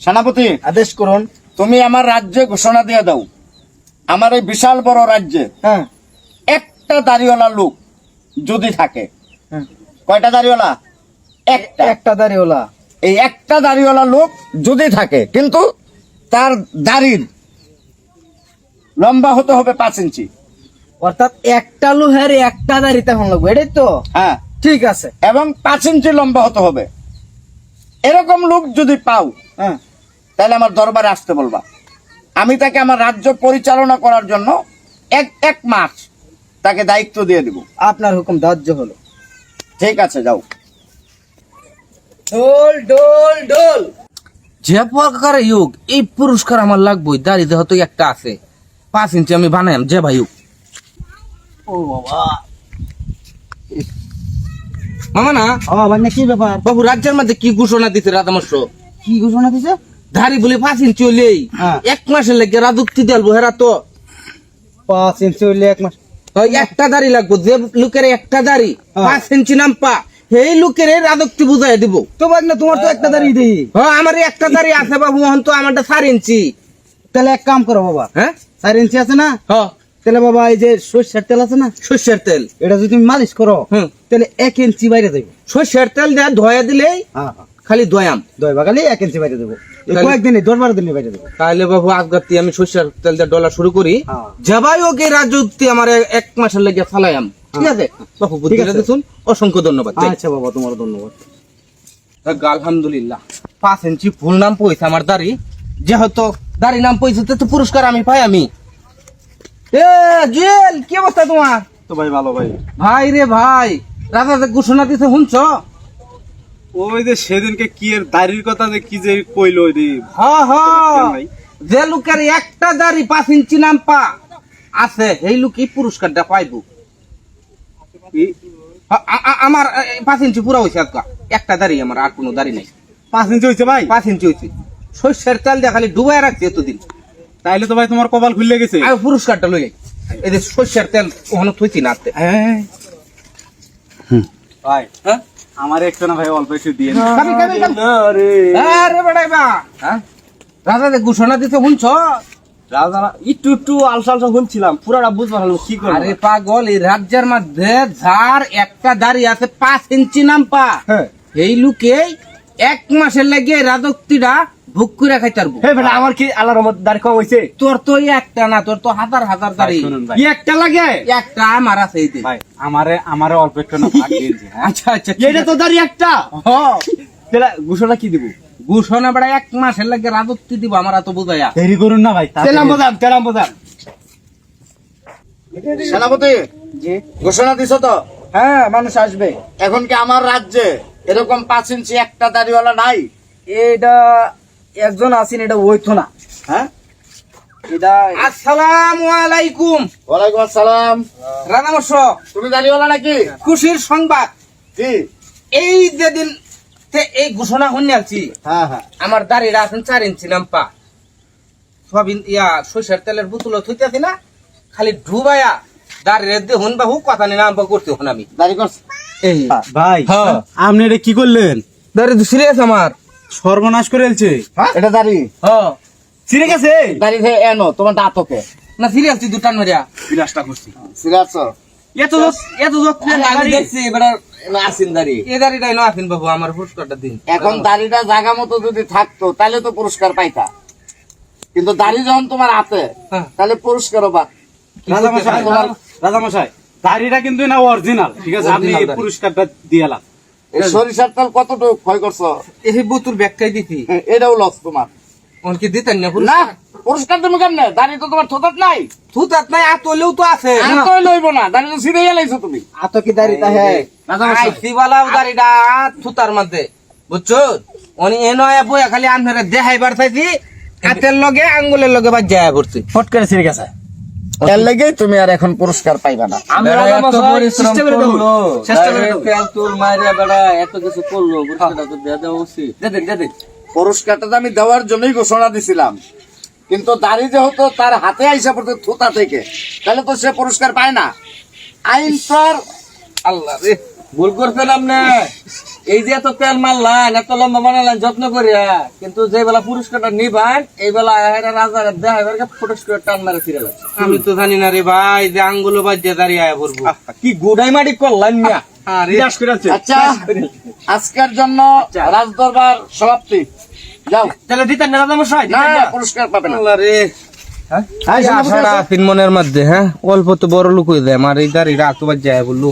সেনাপতি আদেশ করুন। তুমি আমার রাজ্যে ঘোষণা দিয়ে দাও। আমার এই বিশাল বড় রাজ্যে হ্যাঁ। একটা দাড়িওয়ালা লোক যদি থাকে। হ্যাঁ। কয়টা দাড়িওয়ালা? একটা। একটা দাঁড়িওলা এই একটা দাড়িওয়ালা লোক যদি থাকে কিন্তু তার দাড়ির লম্বা হতে হবে পাঁচ ইঞ্চি। অর্থাৎ একটা লোহের একটা দাঁড়ি তখন লাগবে এটাই তো? হ্যাঁ। ঠিক আছে। এবং পাঁচ ইঞ্চি লম্বা হতে হবে। এরকম লোক যদি পাও হ্যাঁ। তাহলে আমার দরবারে আসতে বলবা। আমি তাকে আমার রাজ্য পরিচালনা করার জন্য এক এক মাস তাকে দায়িত্ব দিয়ে দিব। আপনার হুকুম ধার্য হলো। ঠিক আছে যাও। ডোল ডোল ডোল যে প্রকার ইউক এই পুরস্কার আমার লাগবে দাড়ি দেহ তো একটা আছে। পাঁচ ইঞ্চি আমি বানাইম যে ভাই হোক। ও বাবা। মামা না? ও মানে কি ব্যাপার? বাবু রাজ্যের মধ্যে কি ঘোষণা দিতে রাধামস্য কি ঘোষণা দিছে? ধারি বলে পাঁচ ইঞ্চি হলেই হ্যাঁ। এক মাসের লেগে রাজুক্তি দেব হেরা তো। পাঁচ ইঞ্চি হইলে এক মাস। একটা দাড়ি লাগবো যে লোকের একটা দাড়ি হ্যাঁ। পাঁচ ইঞ্চি নাম পা সেই লোকের রাজুক্তি বুঝাই দিব। তো বাদ না তোমার তো একটা দাঁড়িয়ে দিই। হ্যাঁ আমার একটা দাড়ি আছে বাবু এখন তো আমারটা চার ইঞ্চি। তাহলে এক কাম করো বাবা। হ্যাঁ? চার ইঞ্চি আছে না? হ্যাঁ। তাহলে বাবা এই যে সর্ষের তেল আছে না? সর্ষের তেল। এটা যদি তুমি মালিশ করো হুম। তাহলে এক ইঞ্চি বাইরে দেবো। সর্ষের তেল দেয়া ধোয়া দিলেই খালি দয়াম দই খালি এক ইঞ্চি বাইরে দেবো। কয়েকদিনে দশ বারো দিনে বাইরে দেবো তাহলে বাবু আজগাতি আমি সর্ষের তেল দিয়ে ডলা শুরু করি। হ্যাঁ। যাবাই ওকে রাজুক্তি আমার এক মাসের লেগে ফালাইম ঠিক আছে? বাবু বুদ্ধি দেখুন। অসংখ্য ধন্যবাদ। আচ্ছা বাবা তোমার ধন্যবাদ। আলহামদুলিল্লাহ। পাঁচ ইঞ্চি ফুল নাম পয়সা আমার দাড়ি। যেহেতু দাড়ি নাম পয়সা তো পুরস্কার আমি পাই আমি। এ জুয়েল কি অবস্থা তোমার? তো ভাই ভালো ভাই। ভাই রে ভাই রাজা ঘোষণা দিতে শুনছ? ওই যে সেদিনকে কি এর দাড়ির কথা যে কি যে কইলো ওই যে হ হ। যে লোকের একটা দাড়ি পাঁচ ইঞ্চি নাম পা আছে এই লোক এই পুরস্কারটা পাইব। কি- আ- আ- আমার পাঁচ ইঞ্চি পুরা হয়েছে আজকা। একটা দাড়ি আমার আর কোনো দাড়ি নাই। পাঁচ ইঞ্চি হয়েছে ভাই? পাঁচ ইঞ্চি হয়েছে শস্যের তেল দিয়ে খালি ডুবাই রাখছি এতদিন। তাইলে তো ভাই তোমার কপাল খুললে গেছে। আমি পুরস্কারটা লই যাই এই যে শস্যের তেল ওখানে থইছি না। হ্যাঁ। ভাই হ্যাঁ? আমার একটু না ভাই অল্প একটু দিয়ে। আরে বেড়াই বা হ্যাঁ রাজা ঘোষণা দিতে শুনছ? রাজা একটু একটু আলসা আলসা শুনছিলাম। পুরাটা কি আরে পাগল এই রাজ্যের মধ্যে যার একটা দাড়ি আছে পাঁচ ইঞ্চি নাম পা হ্যাঁ। এই লোকে এক মাসের লাগে রাজত্বীরা ভুক করে হে বেটা আমার কি আল্লাহর রহমত দাড়ি কম হয়েছে তোর তো একটা না তোর তো হাজার হাজার দাড়ি। ভাই, শুনুন ভাই। কি একটা লাগে? একটা আমার আছে এই আমারে আমারে অল্প একটু না ভাগ হ্যাঁ? আচ্ছা আচ্ছা এটা তো দাড়ি একটা। হ, তাহলে ঘোষণা কি দিব? ঘোষণা বেড়া এক মাসের লাগে রাজত্ব দিব আমার এত বুঝাইয়া। দেরি করুন না ভাই তেলাম বোঝাম তেলাম বোঝাম সেনাপতি জি। ঘোষণা দিছ তো? হ্যাঁ মানুষ আসবে। এখন কি আমার রাজ্যে এরকম পাঁচ ইঞ্চি একটা দাড়িওয়ালা নাই? এটা একজন আছেন এটা ওইতো না। হ্যাঁ? এটা আসসালামু আলাইকুম। ওয়ালাইকুম আসসালাম। রাধামশ তুমি দাড়িওয়ালা নাকি? খুশির সংবাদ। জি। এই যেদিন তে এই ঘোষণা শুনে আছি হ্যাঁ হ্যাঁ। আমার দাড়িটা আছেন চার ইঞ্চি নাম্পা। সবিন ইয়া সরষের তেলের বোতল থইতেছি না খালি ডুবাইয়া দাঁড়িয়ে দেখুন বাহু কথা নিয়ে নাম্পা করতে হন আমি। দাড়ি করছ। এই ভাই হ্যাঁ। আপনি এটা কি করলেন? দাঁড়িয়ে সিরিয়াস আমার। সর্বনাশ করে এলছে এটা দাড়ি। হ্যাঁ চিনে গেছে? দাড়ি থেকে এনো তোমার দাঁতকে না সিরিয়াস তুই দুটান মারিয়া বিলাসটা করছি। সিরিয়াস এত যত- এত যত্ন আমি দেখছি এবার আসিন দাঁড়ি। এ দাঁড়িটাই না আসিন বাবু আমার পুরস্কারটা দিন। এখন দাড়িটা জায়গা মতো যদি থাকতো তাহলে তো পুরস্কার পাইতা। কিন্তু দাড়ি যখন তোমার হাতে হ্যাঁ। তাহলে পুরস্কারও পাত রাজামশাই দাড়িটা কিন্তু না অরিজিনাল ঠিক আছে? আপনি পুরস্কারটা দিয়ে সরিষার তেল কতটুকু ক্ষয় করছ? এই বোতল ব্যাগটাই দিছি হ্যাঁ, এটাও লস তোমার। অনকে দিতেন না না পুরস্কার পুরস্কার তুমি কেমনে? দাড়ি তো তোমার থোতাত নাই। থুতাত নাই আতলেও তো আছে। আমি তো লইব না দাড়ি তো সিধে গেলাইছো তুমি। আতো কি দাঁড়ি তাহে আইসিওয়ালাও দাড়িটা থুতার মধ্যে। বুঝছ? উনি এনো বই খালি আন্ধারে দেখাইবার চাইছি হাতের লগে আঙ্গুলের লগে বাদ যায় পড়ছে ফট করে ছিঁড়ে গেছে। এর লাগে তুমি আর এখন পুরস্কার পাইবা না। বেড়া এত পরিশ্রম চেষ্টা করে দেখুন। করল। চেষ্টা করে তেল তুল মাইরা বেড়া এত কিছু করল পুরস্কারটা তো দেয়া দেওয়া উচিত। দেখেন দেখেন পুরস্কারটা তো আমি দেওয়ার জন্যই ঘোষণা দিছিলাম। কিন্তু দাড়ি যেহেতু তার হাতে আইসা পড়তে থোতা থেকে তাহলে তো সে পুরস্কার পায় না। আইন তো আল্লাহ রে। ভুল করছেন আপনি? এই যে এত তেল মারলেন এত লম্বা বানালেন যত্ন করিয়া কিন্তু যে বেলা পুরস্কারটা নিবেন এই বেলা রাজা দেয় এবারকে ফটোস করে টান মারে ফিরে আমি তো জানি না রে ভাই যে আঙ্গুলো বাজে দাঁড়িয়ে আয়া পড়ব। কি গোডাই মাটি করলেন মিয়া আচ্ছা আজকের জন্য রাজদরবার সমাপ্তি। যাও। তাহলে দিতেন না দাদা মশাই না পুরস্কার পাবে না। আল্লাহ রে। আশাটা তিন মনের মধ্যে হ্যাঁ? অল্প তো বড় লোক হয়ে যায় আমার এই দাঁড়িয়ে রাত বাজ যায় বলল